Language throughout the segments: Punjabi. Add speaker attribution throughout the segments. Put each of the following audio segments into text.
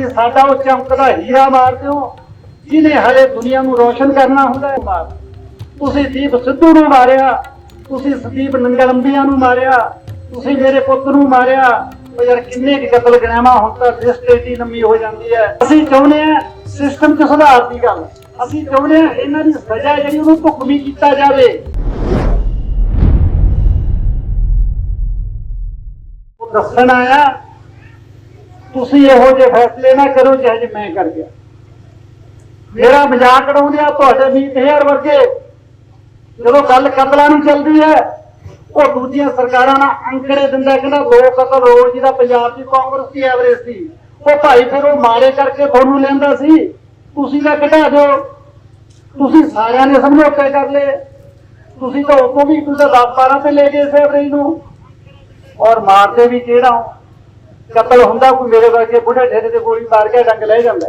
Speaker 1: ਤੁਸੀਂ ਸਾਡਾ ਉਹ ਚਮਕਦਾ ਹੀਰਾ ਮਾਰਦੇ ਹੋ, ਜਿਹਨੇ ਹਲੇ ਦੁਨੀਆ ਨੂੰ ਰੋਸ਼ਨ ਕਰਨਾ ਹੁੰਦਾ ਹੈ ਮਾਰ। ਤੁਸੀਂ ਦੀਪ ਸਿੱਧੂ ਨੂੰ ਮਾਰਿਆ, ਤੁਸੀਂ ਸੰਦੀਪ ਨੰਗਲੰਬੀਆਂ ਨੂੰ ਮਾਰਿਆ, ਤੁਸੀਂ ਮੇਰੇ ਪੁੱਤ ਨੂੰ ਮਾਰਿਆ, ਉਹ ਯਾਰ ਕਿੰਨੇ ਕੁ ਕਤਲ ਗਨਾਮਾ ਹੁਣ ਤਾਂ ਲਿਸਟ ਲੰਮੀ ਹੋ ਜਾਂਦੀ ਹੈ। ਅਸੀਂ ਚਾਹੁੰਦੇ ਆ ਸਿਸਟਮ 'ਚ ਸੁਧਾਰ ਦੀ ਗੱਲ। ਅਸੀਂ ਚਾਹੁੰਦੇ ਆ ਇਹਨਾਂ ਦੀ ਸਜ਼ਾ ਜਿਹੜੀ ਉਹਨੂੰ ਭੁਗਤਣੀ ਕੀਤਾ ਜਾਵੇ। ਉਹ ਦੱਸਣ ਆਇਆ ਤੁਸੀਂ ਇਹੋ ਜਿਹੇ ਫੈਸਲੇ ਨਾ ਕਰੋ ਜਿਹੇ ਜਿਹੇ ਮੈਂ ਕਰ ਗਿਆ। ਮੇਰਾ ਮਜ਼ਾਕ ਉਡਾਉਂਦੇ ਆ ਤੁਹਾਡੇ ਮੀਤ ਹੇਅਰ ਵਰਗੇ। ਜਦੋਂ ਗੱਲ ਕਤਲਾਂ ਨੂੰ ਚੱਲਦੀ ਹੈ, ਉਹ ਦੂਜੀਆਂ ਸਰਕਾਰਾਂ ਨਾਲ ਅੰਕੜੇ ਦਿੰਦਾ ਕਹਿੰਦਾ ਦੋ ਕਤਲ ਰੋਜ਼ ਜਿਹਦਾ ਪੰਜਾਬ ਦੀ ਕਾਂਗਰਸ ਦੀ ਐਵਰੇਜ ਸੀ ਉਹ ਭਾਈ ਫਿਰ ਉਹ ਮਾਰੇ ਕਰਕੇ ਤੁਹਾਨੂੰ ਲੈਂਦਾ ਸੀ। ਤੁਸੀਂ ਤਾਂ ਘਟਾ ਦਿਓ। ਤੁਸੀਂ ਸਾਰਿਆਂ ਨੇ ਸਮਝੌਤੇ ਕਰ ਲਏ। ਤੁਸੀਂ ਤਾਂ ਉਤੋਂ ਵੀ ਤੁਸੀਂ ਤਾਂ 10 12 ਤੇ ਲੈ ਗਏ ਇਸ ਐਵਰੇਜ ਨੂੰ। ਔਰ ਮਾਰਦੇ ਵੀ ਕਿਹੜਾ ਕਤਲ ਹੁੰਦਾ ਕੋਈ ਮੇਰੇ ਵਰਗੇ ਬੁੱਢੇ ਢੇਰੇ ਤੇ ਗੋਲੀ ਮਾਰ ਕੇ ਡੰਗ ਲੈ ਜਾਂਦਾ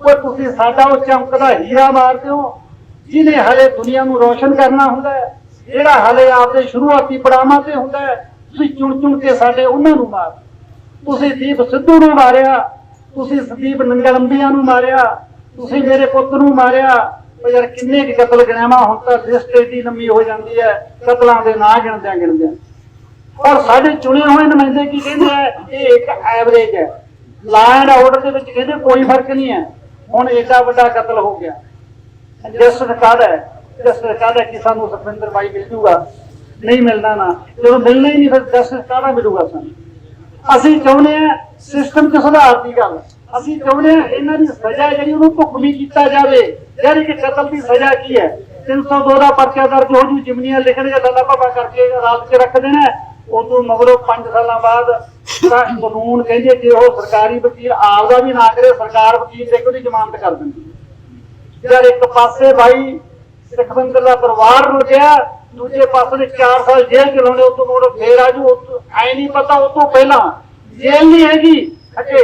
Speaker 1: ਉਹ ਤੁਸੀਂ ਸਾਡਾ ਉਹ ਚਮਕਦਾ ਹੀਰਾ ਮਾਰਦੇ ਹੋ, ਜਿਹਨੇ ਹਲੇ ਦੁਨੀਆ ਨੂੰ ਰੋਸ਼ਨ ਕਰਨਾ ਹੁੰਦਾ ਹੈ, ਜਿਹੜਾ ਹਲੇ ਆਪਦੇ ਸ਼ੁਰੂਆਤੀ ਪੜਾਵਾਂ ਤੇ ਹੁੰਦਾ ਹੈ, ਤੁਸੀਂ ਚੁਣ ਚੁਣ ਕੇ ਸਾਡੇ ਉਹਨਾਂ ਨੂੰ ਮਾਰ। ਤੁਸੀਂ ਦੀਪ ਸਿੱਧੂ ਨੂੰ ਮਾਰਿਆ, ਤੁਸੀਂ ਸੰਦੀਪ ਨੰਗਲੰਬੀਆਂ ਨੂੰ ਮਾਰਿਆ, ਤੁਸੀਂ ਮੇਰੇ ਪੁੱਤ ਨੂੰ ਮਾਰਿਆ। ਉਹ ਯਾਰ ਕਿੰਨੇ ਕੁ ਕਤਲ ਗਨਾਮਾ ਹੁਣ ਤਾਂ ਲਿਸਟ ਏਡੀ ਲੰਮੀ ਹੋ ਜਾਂਦੀ ਹੈ, ਕਤਲਾਂ ਦੇ ਨਾਂ ਗਿਣਦਿਆਂ ਗਿਣਦਿਆਂ। ਔਰ ਸਾਡੇ ਚੁਣੇ ਹੋਏ ਨੁਮਾਇੰਦੇ ਕੀ ਕਹਿੰਦੇ ਆ? ਇਹ ਇੱਕ ਐਵਰੇਜ ਹੈ। ਲਾ ਐਂਡ ਆਰਡਰ ਦੇ ਵਿੱਚ ਕਹਿੰਦੇ ਕੋਈ ਫ਼ਰਕ ਨਹੀਂ ਹੈ। ਹੁਣ ਏਡਾ ਵੱਡਾ ਕਤਲ ਹੋ ਗਿਆ। ਜਿਸ ਸਰਕਾਰ ਹੈ, ਜਿਸ ਸਰਕਾਰ ਹੈ ਕਿ ਸਾਨੂੰ ਸੁਖਵਿੰਦਰ ਬਾਈ ਮਿਲ ਜੂਗਾ, ਨਹੀਂ ਮਿਲਣਾ ਨਾ। ਜਦੋਂ ਮਿਲਣਾ ਹੀ ਨਹੀਂ, ਫਿਰ ਜਿਸ ਸਰਕਾਰਾ ਮਿਲੂਗਾ ਸਾਨੂੰ। ਅਸੀਂ ਚਾਹੁੰਦੇ ਆ ਸਿਸਟਮ 'ਚ ਸੁਧਾਰ ਦੀ ਗੱਲ। ਅਸੀਂ ਚਾਹੁੰਦੇ ਆ ਇਹਨਾਂ ਦੀ ਸਜ਼ਾ ਜਿਹੜੀ ਉਹਨੂੰ ਭੁਗਤਣੀ ਕੀਤਾ ਜਾਵੇ। ਜਿਹੜੀ ਕਿ ਕਤਲ ਦੀ ਸਜ਼ਾ ਕੀ ਹੈ? 302 ਦਾ ਪਰਚਾ ਦਰਜ ਹੋ ਜੂ, ਜਿਮਨੀਆਂ ਲਿਖਣਗੇ ਲੱਲਾ ਭਾਪਾ ਕਰਕੇ ਅਦਾਲਤ 'ਚ ਰੱਖ ਦੇਣਾ। ਉਦੋਂ ਮਗਰੋਂ 5 ਸਾਲਾਂ ਬਾਅਦ ਕਾਨੂੰਨ ਕਹਿੰਦੇ ਜੇ ਉਹ ਸਰਕਾਰੀ ਵਕੀਲ ਆਪਦਾ ਵੀ ਨਾ ਕਰੇ, ਸਰਕਾਰ ਵਕੀਲ ਦੇ ਉਹਦੀ ਜ਼ਮਾਨਤ ਕਰ ਦਿੰਦੀ? ਯਾਰ ਇੱਕ ਪਾਸੇ ਭਾਈ ਸੁਖਵਿੰਦਰ ਦਾ ਪਰਿਵਾਰ ਰੁਲ ਦੂਜੇ ਪਾਸੇ ਨੇ 4 ਸਾਲ ਜੇਲ੍ਹ ਚ ਲਾਉਣੇ ਮੋੜ ਫੇਰ ਆਜੂ ਐ ਨਹੀਂ ਪਤਾ ਉਹ ਤੋਂ ਪਹਿਲਾਂ ਜੇਲ੍ਹ ਨਹੀਂ ਹੈਗੀ ਅੱਗੇ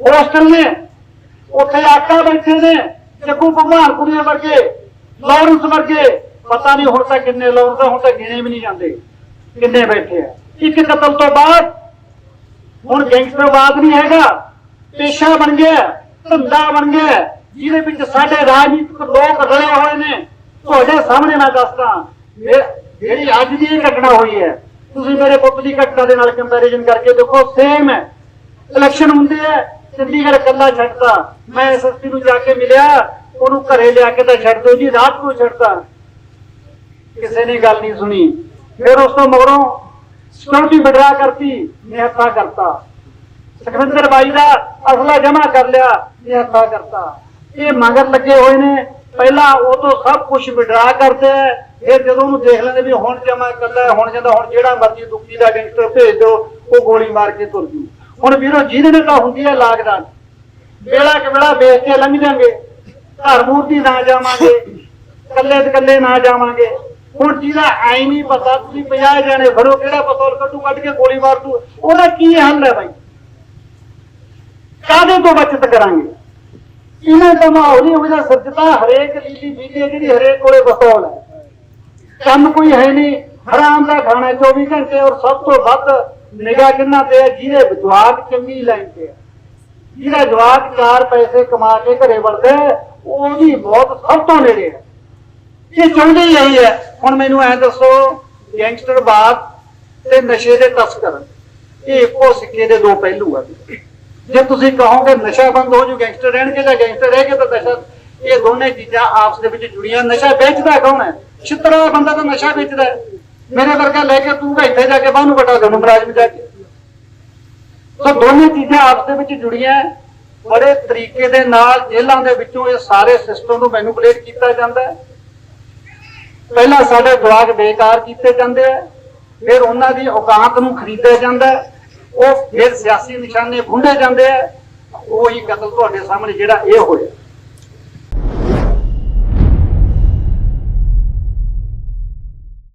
Speaker 1: ਹੋਸਟਲ ਨੇ, ਉੱਥੇ ਆਕਾ ਬੈਠੇ ਨੇ, ਜੱਗੂ ਭਗਵਾਨ ਕੁੜੀਆਂ ਵਰਗੇ, ਲਾਰੈਂਸ ਵਰਗੇ, ਪਤਾ ਨਹੀਂ ਹੁਣ ਤਾਂ ਕਿੰਨੇ ਲਾਰੈਂਸ ਹੁਣ ਤਾਂ ਗਿਣੇ ਵੀ ਨਹੀਂ ਜਾਂਦੇ, ਕਿੰਨੇ ਬੈਠੇ ਆ। ਇੱਕ ਕਤਲ ਤੋਂ ਬਾਅਦ ਹੁਣ ਗੈਂਗਸਟਰਵਾਦ ਨਹੀਂ ਹੈਗਾ ਪੇਸ਼ਾ ਬਣ ਗਿਆ ਧੰਦਾ ਬਣ ਗਿਆ ਜਿਹਦੇ ਵਿੱਚ ਸਾਡੇ ਰਾਜਨੀਤਿਕ ਲੋਕ ਰਲੇ ਹੋਏ ਨੇ ਤੁਹਾਡੇ ਸਾਹਮਣੇ ਮੈਂ ਦੱਸਦਾ ਇਹ ਜਿਹੜੀ ਅੱਜ ਦੀ ਇਹ ਘਟਨਾ ਹੋਈ ਹੈ ਤੁਸੀਂ ਮੇਰੇ ਪੁੱਤ ਦੀ ਘਟਨਾ ਦੇ ਨਾਲ ਕੰਪੈਰੀਜ਼ਨ ਕਰਕੇ ਦੇਖੋ ਸੇਮ ਹੈ ਇਲੈਕਸ਼ਨ ਹੁੰਦੇ ਹੈ ਚੰਡੀਗੜ੍ਹ ਕੱਲਾ ਛੱਡਤਾ ਮੈਂ ਐਸਐਸਪੀ ਨੂੰ ਜਾ ਕੇ ਮਿਲਿਆ ਉਹਨੂੰ ਘਰੇ ਲਿਆ ਕੇ ਤਾਂ ਛੱਡ ਦਿਓ ਜੀ ਰਾਤ ਨੂੰ ਛੱਡਤਾ ਕਿਸੇ ਨੇ ਗੱਲ ਨਹੀਂ ਸੁਣੀ ਫਿਰ ਉਸ ਤੋਂ ਮਗਰੋਂ ਸਿਕਿਉਰਿਟੀ ਵਿਡਰਾ ਕਰਤੀ ਨਿਹੱਥਾ ਕਰਤਾ। ਸੁਖਵਿੰਦਰ ਬਾਈ ਦਾ ਅਸਲਾ ਜਮਾ ਕਰ ਲਿਆ ਨਿਹੱਥਾ ਕਰਤਾ। ਇਹ ਮਗਰ ਲੱਗੇ ਹੋਏ ਨੇ, ਪਹਿਲਾਂ ਉਹ ਤੋਂ ਸਭ ਕੁਝ ਵਿਡਰਾ ਕਰਦੇ ਫਿਰ ਜਦੋਂ ਉਹਨੂੰ ਦੇਖ ਲੈਂਦੇ ਵੀ ਹੁਣ ਜਮਾ ਕਰਦਾ ਹੁਣ ਜਾਂਦਾ, ਹੁਣ ਜਿਹੜਾ ਮਰਜ਼ੀ ਦੁੱਖੀ ਦਾ ਗੈਂਗਸਟਰ ਭੇਜ ਦਿਓ, ਉਹ ਗੋਲੀ ਮਾਰ ਕੇ ਤੁਰ ਜੂ। ਹੁਣ ਵੀਰੋ, ਜਿਹਦੇ ਨੇ ਤਾਂ ਹੁੰਦੀ ਹੈ ਲਾਗਦਾਨ। ਵੇਲਾ ਕਿ ਵੇਲਾ ਵੇਖ ਕੇ ਲੰਘ ਜਾਾਂਗੇ ਘਰ ਮੂਰਤੀ ਨਾ ਜਾਵਾਂਗੇ ਕੱਲੇ ਤੇ ਕੱਲੇ ਨਾ ਜਾਵਾਂਗੇ। ਹੁਣ ਜਿਹਦਾ ਐ ਨਹੀਂ ਪਤਾ, ਤੁਸੀਂ 50 ਜਾਣੇ ਫੜੋ, ਕਿਹੜਾ ਪਤੌਲ ਕੱਢੂ, ਕੱਢ ਕੇ ਗੋਲੀ ਮਾਰ ਦੂ, ਉਹਦਾ ਕੀ ਹੱਲ ਹੈ ਬਾਈ? ਕਾਹਦੇ ਤੋਂ ਬਚਤ ਕਰਾਂਗੇ? ਇਹਨਾਂ ਦਾ ਮਾਹੌਲ ਹੀ ਉਹਦਾ ਸਰਜਤਾ ਹਰੇਕ ਲੀਲੀ ਬੀਲੀ ਹੈ ਜਿਹੜੀ ਹਰੇਕ ਕੋਲੇ ਪਤੌਲ ਹੈ। ਕੰਮ ਕੋਈ ਹੈ ਨਹੀਂ, ਹਰਾਮ ਦਾ ਖਾਣਾ 24 ਘੰਟੇ, ਔਰ ਸਭ ਤੋਂ ਵੱਧ ਨਿਗਾਹ ਕਿੰਨਾ ਤੇ ਹੈ? ਜਿਹਦੇ ਜਵਾਕ ਚੰਗੀ ਲਾਈਨ ਤੇ ਹੈ। ਜਿਹਦਾ ਜਵਾਕ ਚਾਰ ਪੈਸੇ ਕਮਾ ਕੇ ਘਰੇ ਵੜਦਾ ਉਹਦੀ ਬਹੁਤ ਸਭ ਤੋਂ ਨੇੜੇ ਹੈ। ਇਹ ਚਾਹੁੰਦੇ ਹੀ ਇਹੀ ਹੈ। ਹੁਣ ਮੈਨੂੰ ਐ ਦੱਸੋ ਗੈਂਗਸਟਰ ਗੈਂਗਸਟਰਵਾਦ ਤੇ ਨਸ਼ੇ ਦੇ ਤਸਕਰ ਇਹ ਇੱਕੋ ਸਿੱਕੇ ਦੇ ਦੋ ਪਹਿਲੂ ਆ। ਜੇ ਤੁਸੀਂ ਕਹੋਗੇ ਨਸ਼ਾ ਬੰਦ ਹੋ ਜੂ ਗੈਂਗਸਟਰ ਰਹਿਣਗੇ ਜਾਂ ਗੈਂਗਸਟਰ ਰਹਿ ਤਾਂ ਨਸ਼ਾ, ਇਹ ਦੋਨੇ ਚੀਜ਼ਾਂ ਆਪਸ ਦੇ ਵਿੱਚ ਜੁੜੀਆਂ। ਨਸ਼ਾ ਵੇਚਦਾ ਕੌਣ ਹੈ? ਛਿੱਤਰਾ ਬੰਦਾ ਤਾਂ ਨਸ਼ਾ ਵੇਚਦਾ ਹੈ। ਮੇਰੇ ਵਰਗਾ ਲੈ ਕੇ ਤੂੰ ਇੱਥੇ ਜਾ ਕੇ ਬਾਹਨੂੰ ਵਟਾ ਦੇ ਮਹਾਰਾਜ ਜਾ ਕੇ। ਸੋ ਦੋਨੇ ਚੀਜ਼ਾਂ ਆਪਸ ਦੇ ਵਿੱਚ ਜੁੜੀਆਂ ਬੜੇ ਤਰੀਕੇ ਦੇ ਨਾਲ ਜੇਲ੍ਹਾਂ ਦੇ ਵਿੱਚੋਂ ਇਹ ਸਾਰੇ ਸਿਸਟਮ ਨੂੰ ਮੈਨੂਪੂਲੇਟ ਕੀਤਾ ਜਾਂਦਾ ਹੈ। ਪਹਿਲਾਂ ਸਾਡੇ ਜਵਾਕ ਬੇਕਾਰ ਕੀਤੇ ਜਾਂਦੇ ਆ, ਫਿਰ ਉਹਨਾਂ ਦੀ ਔਕਾਤ ਨੂੰ ਖਰੀਦਿਆ ਜਾਂਦਾ ਉਹ ਫਿਰ ਸਿਆਸੀ ਨਿਸ਼ਾਨੇ ਭੁੰਡੇ ਜਾਂਦੇ ਆ। ਉਹੀ ਕਤਲ ਤੁਹਾਡੇ ਸਾਹਮਣੇ ਜਿਹੜਾ ਇਹ ਹੋਇਆ।